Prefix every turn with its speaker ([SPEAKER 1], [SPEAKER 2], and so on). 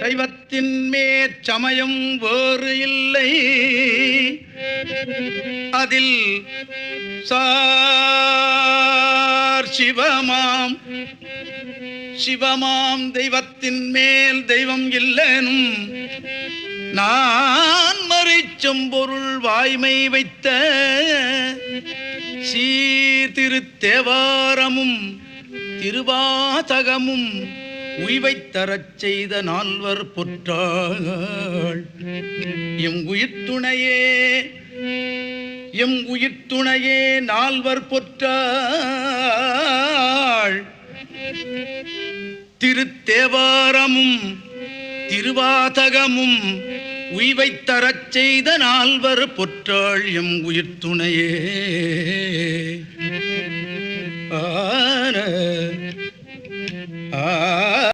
[SPEAKER 1] சைவத்தின் மேற் சமயம் வேறு இல்லை. அதில் சார் சிவமாம். சிவமாம் தெய்வத்தின் மேல் தெய்வம் இல்லனும். நான் மறைச்சொம்பொருள் வாய்மை வைத்த சீர்திருத்தேவாரமும் திருவாதகமும் உய்வைத் தரச் செய்த நால்வர் பொற்றாள் எம் உயிர்த்துணையே எம் உயிர்த்துணையே நால்வர் பொற்றாள். திருத்தேவாரமும் திருவாதகமும் உய்வைத் தரச் செய்த நால்வர் பொற்றாள். எம் உயிர்த்துணையே. ஆன ஆ